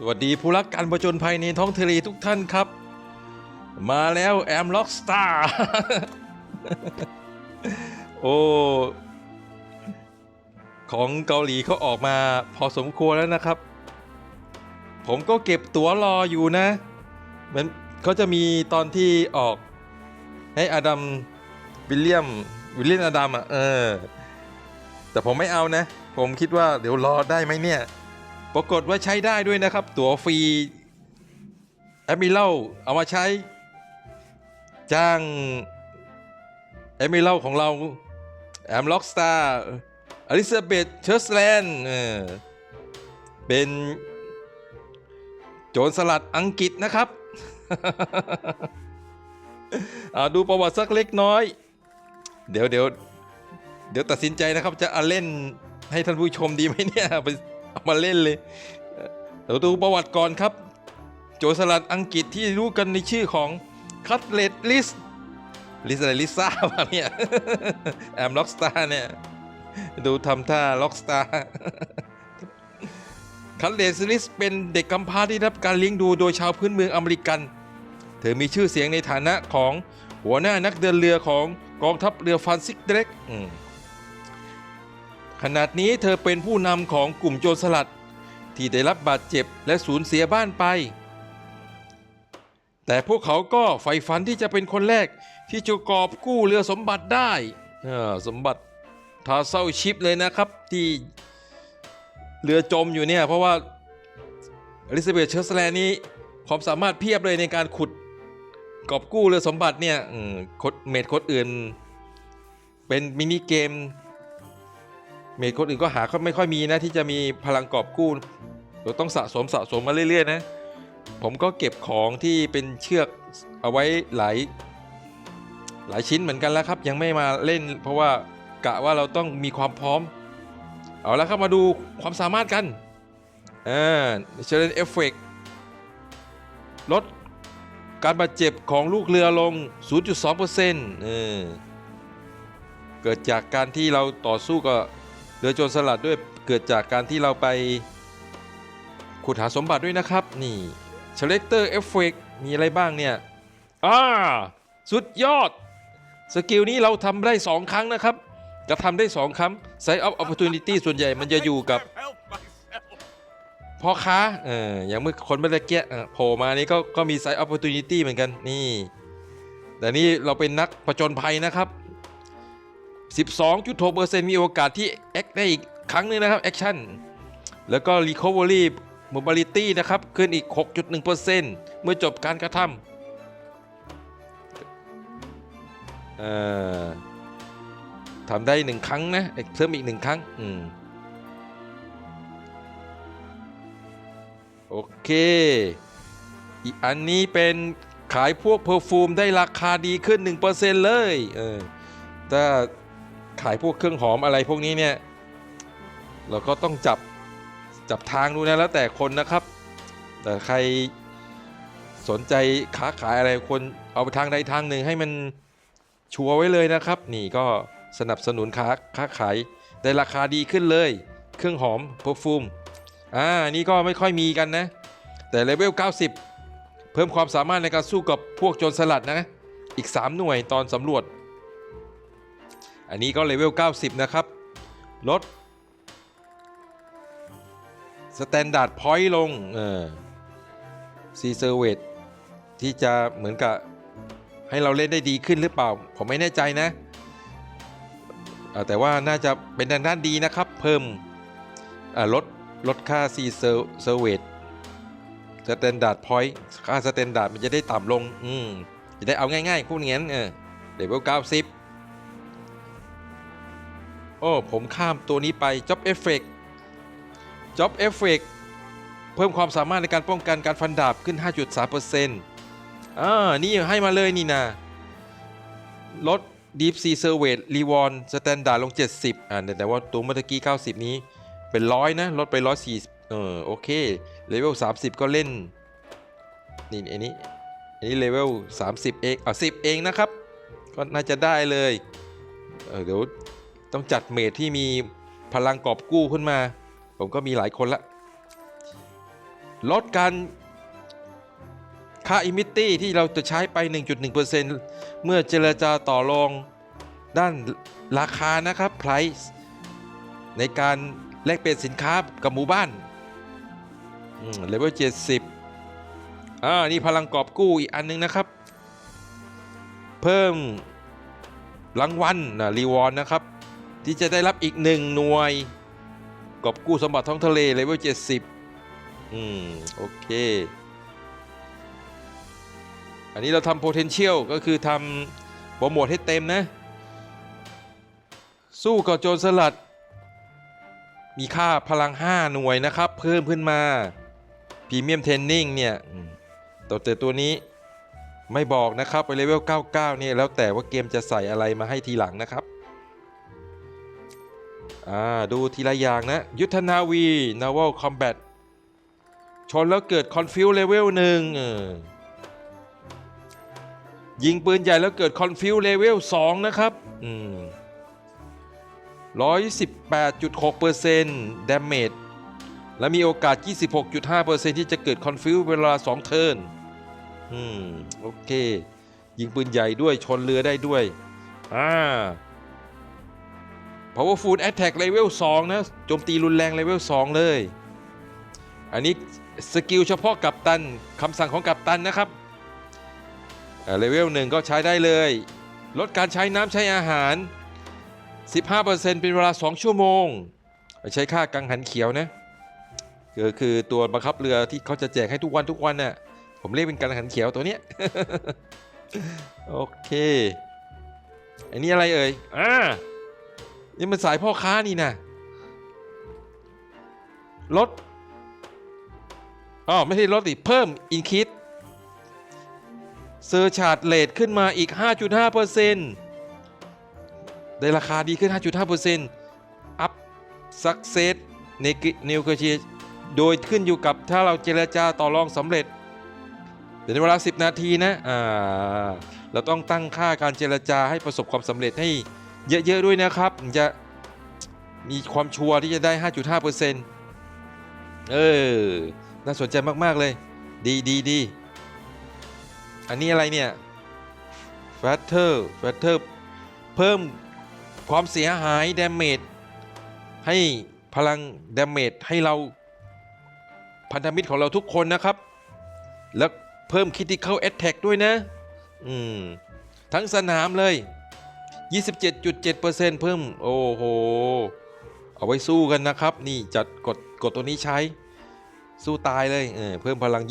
สวัสดีผู้รักการประจนภัยในท้องทะเลทุกท่านครับ มาแล้วแอมล็อกสตาร์โอ้ของเกาหลีเขาออกมาพอสมควรแล้วนะครับ ผมก็เก็บตั๋วรออยู่นะเหมือนเขาจะมีตอนที่ออกให้อดัมวิลเลียมวิลเลียมอดัมอะเออ แต่ผมไม่เอานะ ผมคิดว่าเดี๋ยวรอได้ไหมเนี่ย ปรากฏว่าใช้ได้ด้วยนะครับ ตั๋วฟรีแอมิเล่าเอามาใช้ จ้างแอมิเล่าของเราแอมล็อกสตาร์อลิซาเบธเชอร์สแลนด์เป็นโจรสลัดอังกฤษนะครับอ่าดูประวัติสักเล็กน้อย เดี๋ยวเดี๋ยวเดี๋ยวตัดสินใจนะครับ จะเอาเล่นให้ท่านผู้ชมดีไหมเนี่ย เอามาเล่นเลยเดี๋ยวดูประวัติก่อนครับ โจรสลัดอังกฤษที่รู้กันในชื่อของคัตเลตลิสลิสอะไรลิซ่าป่ะเนี่ยแอมล็อกสตาร์เนี่ย ดูทำท่าล็อกสตาร์คัตเลตลิสเป็นเด็กกำพร้าที่รับการเลี้ยงดูโดยชาวพื้นเมืองอเมริกัน เธอมีชื่อเสียงในฐานะของหัวหน้านักเดินเรือของกองทัพเรือฟรานซิสเดรกอืม ขนาดนี้เธอเป็นผู้นำของกลุ่มโจรสลัด ที่ได้รับบาดเจ็บและสูญเสียบ้านไป แต่พวกเขาก็ใฝ่ฝันที่จะเป็นคนแรกที่จะกอบกู้เรือสมบัติได้สมบัติทาเซาชิปเลยนะครับที่เรือจมอยู่เนี่ยเพราะว่าอลิซาเบธเชอร์สแลนนี้ความสามารถเพียบเลยในการขุดกอบกู้เรือสมบัติเนี่ยคดเมดคดอื่น เป็นมินิเกม เมดคนอื่นก็หาเขาไม่ค่อยมีนะที่จะมีพลังกอบกู้เราต้องสะสมสะสมมาเรื่อยๆนะผมก็เก็บของที่เป็นเชือกเอาไว้หลายหลายชิ้นเหมือนกันแล้วครับ ยังไม่มาเล่น เพราะว่ากะว่าเราต้องมีความพร้อม เอาละครับมาดูความสามารถกันอ่าเชลเลนเอฟเฟกลดการบาดเจ็บของลูกเรือลง 0.2%เออเกิดจากการที่เราต่อสู้กับ เรือโจรสลัดด้วยเกิดจากการที่เราไปขุดหาสมบัติด้วยนะครับ นี่ Selector Effect มีอะไรบ้างเนี่ยอ่าสุดยอด สกิลนี้เราทำได้ 2 ครั้งนะครับจะทำได้ 2 ครั้ง Side of Opportunity ส่วนใหญ่มันจะอยู่กับพ่อค้าเอออย่างเมื่อคนเมื่อกี้อะโผล่มานี่ก็ก็มี Side Opportunity เหมือนกันนี่ แต่นี่เราเป็นนักประจนภัยนะครับ 12.6%มีโอกาสที่แอคได้อีกครั้งหนึงนะครับแอคชั่นแล้วก็ Recovery Mobility นะครับขึ้นอีก 6.1%เมื่อจบการกระทำทำได้หนึ่งครั้งนะเพิ่มอีกหนึ่งครั้งอืมโอเค อีกอันนี้เป็นขายพวกเพอร์ฟูมได้ราคาดีขึ้น 1%เลยเออถ้า ขายพวกเครื่องหอมอะไรพวกนี้เนี่ยเราก็ต้องจับจับทางดูนะแล้วแต่คนนะครับ แต่ใครสนใจค้าขายอะไรคนเอาไปทางใดทางหนึ่งให้มันชัวร์ไว้เลยนะครับ นี่ก็สนับสนุนค้าค้าขายได้ราคาดีขึ้นเลย เครื่องหอมเพอร์ฟูมอ่านี่ก็ไม่ค่อยมีกันนะ แต่เลเวล 90 เพิ่มความสามารถในการสู้กับพวกโจรสลัดนะ อีก 3 หน่วยตอนสำรวจ อันนี้ก็เลเวล 90 นะครับ ลดสแตนดาร์ดพอยต์ลง เออซีเซอร์เวทที่จะเหมือนกับให้เราเล่นได้ดีขึ้นหรือเปล่า ผมไม่แน่ใจนะแต่ว่าน่าจะเป็นทางด้านดีนะครับ เพิ่มลดลดค่า C Service Standard Point ค่า Standard มันจะได้ต่ำลง อืมจะได้เอาง่ายๆพวกนี้เออเลเวล90 โอ้ผมข้ามตัวนี้ไป Job Effect Job Effect เพิ่มความสามารถในการป้องกันการฟันดาบขึ้น 5.3%อ่านี่ให้มาเลยนี่นะลด Deep Sea Survey Reward Standard ลง 70 อ่าแต่ว่าตัวเมื่อตะกี้ 90 นี้เป็นร้อยนะ ลดไปร้อยสี่เออ โอเค เลเวลสามสิบก็เล่น นี่อันนี้ อันนี้เลเวลสามสิบเองอะสิบเองนะครับ ก็น่าจะได้เลย เออเดี๋ยว ต้องจัดเมทที่มีพลังกอบกู้ขึ้นมา ผมก็มีหลายคนละ ลดการค่าอิมิตี้ที่เราจะใช้ไป 1.1%เมื่อเจรจาต่อรองด้านราคานะครับ price ในการแลกเปลี่ยนสินค้ากับหมู่บ้านเลเวล70 อ่า นี่พลังกอบกู้อีกอันนึงนะครับ เพิ่มรางวัลนะรีวอนนะครับ ที่จะได้รับอีกหนึ่งหน่วย กอบกู้สมบัติท้องทะเลเลเวล70 อืม โอเค อันนี้เราทำ potential ก็คือทำโปรโมทให้เต็มนะ สู้กับโจรสลัด มีค่าพลัง 5 หน่วยนะครับ เพิ่มขึ้นมาพรีเมียมเทนนิ่งเนี่ยตัวแต่ตัวนี้ไม่บอกนะครับ ไปเลเวล 99 เนี่ย แล้วแต่ว่าเกมจะใส่อะไรมาให้ทีหลังนะครับ อ่าดูทีละอย่างนะ ยุทธนาวี Naval Combat ชนแล้วเกิด Confuse Level หนึ่งยิงปืนใหญ่แล้วเกิด Confuse Level 2 นะครับอืม118.6% Damage และมีโอกาส 26.5%ที่จะเกิด Confuse เวลา 2 เทิร์นอืม โอเค ยิงปืนใหญ่ด้วยชนเรือได้ด้วย อ่า Powerful Attack Level 2 นะโจมตีรุนแรง Level 2 เลย อันนี้สกิลเฉพาะกัปตันคำสั่งของกัปตันนะครับเลเวลหนึ่งก็ใช้ได้เลย ลดการใช้น้ำใช้อาหาร 15%เป็นเวลา 2 ชั่วโมง ใช้ค่ากังหันเขียวนะก็คือตัวบังคับเรือที่เขาจะแจกให้ทุกวันทุกวันน่ะผมเรียกเป็นกังหันเขียวตัวเนี้ยโอเค อันนี้อะไรเอ่ยอ่า นี่มันสายพ่อค้านี่นะลดอ๋อไม่ใช่ลดดิเพิ่มอินคิดเซอร์ชาร์ดเลทขึ้นมาอีก 5.5%ได้ราคาดีขึ้น 5.5%อัพสักเซสในนิวเคลียโดยขึ้นอยู่กับถ้าเราเจรจาต่อรองสำเร็จเป็นเวลา 10 นาทีนะ อ่า เราต้องตั้งค่าการเจรจาให้ประสบความสำเร็จให้ เยอะๆด้วยนะครับถึงจะมีความชัวร์ที่จะได้ 5.5%เออ น่าสนใจมาก ๆ เลย ดีดีดีอันนี้อะไรเนี่ย f a t t e r f a t t e r เพิ่มความเสียหาย damage ให้พลัง damage ให้เราพันธมิตรของเราทุกคนนะครับ แล้วเพิ่ม critical attack ด้วยนะ อืม ทั้งสนามเลย 27.7%เพิ่ม โอ้โห เอาไว้สู้กันนะครับ นี่จัดกดกดตัวนี้ใช้ สู้ตายเลยเออเพิ่มพลัง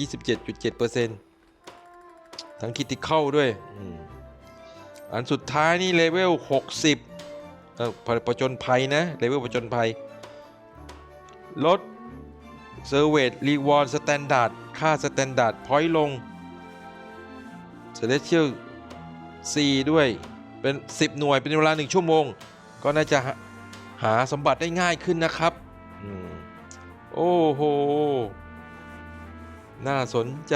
27.7%ทั้งคิติเข้าด้วยออันสุดท้ายนี่เลเวล 60เออผประจนภัยนะ เลเวลประจนภัย ลดเซอร์เวทรีวอร์ดสแตนดาร์ดค่าสแตนดาร์ดพอยต์ลงเซเลเชียล4ด้วย เป็น 10 หน่วยเป็นเวลา 1 ชั่วโมง ก็น่าจะหาหาสมบัติได้ง่ายขึ้นนะครับอืมโอ้โห น่าสนใจ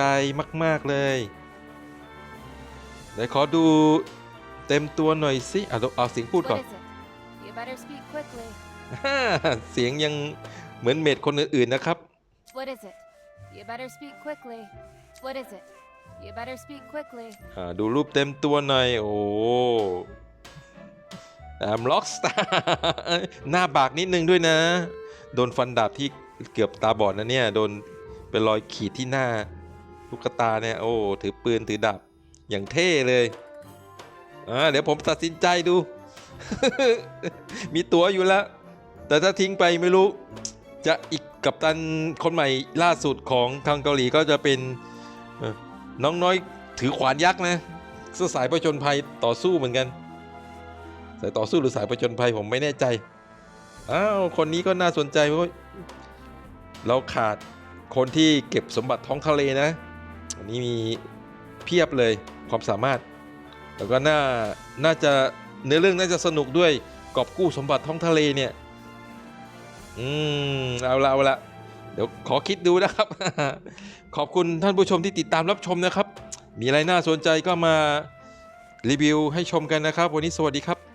มาก ๆ เลยเดี๋ยวขอดูเต็มตัวหน่อยสิอะเอาเอาเสียงพูดก่อน What is it? You better speak quickly. เสียงยังเหมือนเมดคนอื่น ๆ นะครับ What is it? You better speak quickly. What is it? You better speak quickly. อ่าดูรูปเต็มตัวหน่อย โอ้แอมล็อกสตาร์หน้าบากนิดนึงด้วยนะ โดนฟันดาบที่เกือบตาบอดนะเนี่ย โดนเป็นรอยขีดที่หน้าลูกตาเนี่ย โอ้ ถือปืนถือดาบอย่างเท่เลยอ่าเดี๋ยวผมตัดสินใจดู มีตั๋วอยู่แล้ว แต่ถ้าทิ้งไปไม่รู้ จะอีกกับตันคนใหม่ล่าสุดของทางเกาหลีก็จะเป็น น้องน้อยถือขวานยักษ์นะสายประจนภัยต่อสู้เหมือนกัน สายต่อสู้หรือสายประจนภัยผมไม่แน่ใจ อ้าว คนนี้ก็น่าสนใจเพราะเราขาดคนที่เก็บสมบัติท้องทะเลนะ อันนี้มีเพียบเลยความสามารถ แล้วก็น่า น่าจะเนื้อเรื่องน่าจะสนุกด้วยกอบกู้สมบัติท้องทะเลเนี่ย อืม เอาละเอาละ เดี๋ยวขอคิดดูนะครับ ขอบคุณท่านผู้ชมที่ติดตามรับชมนะครับ มีอะไรน่าสนใจก็มารีวิวให้ชมกันนะครับ วันนี้สวัสดีครับ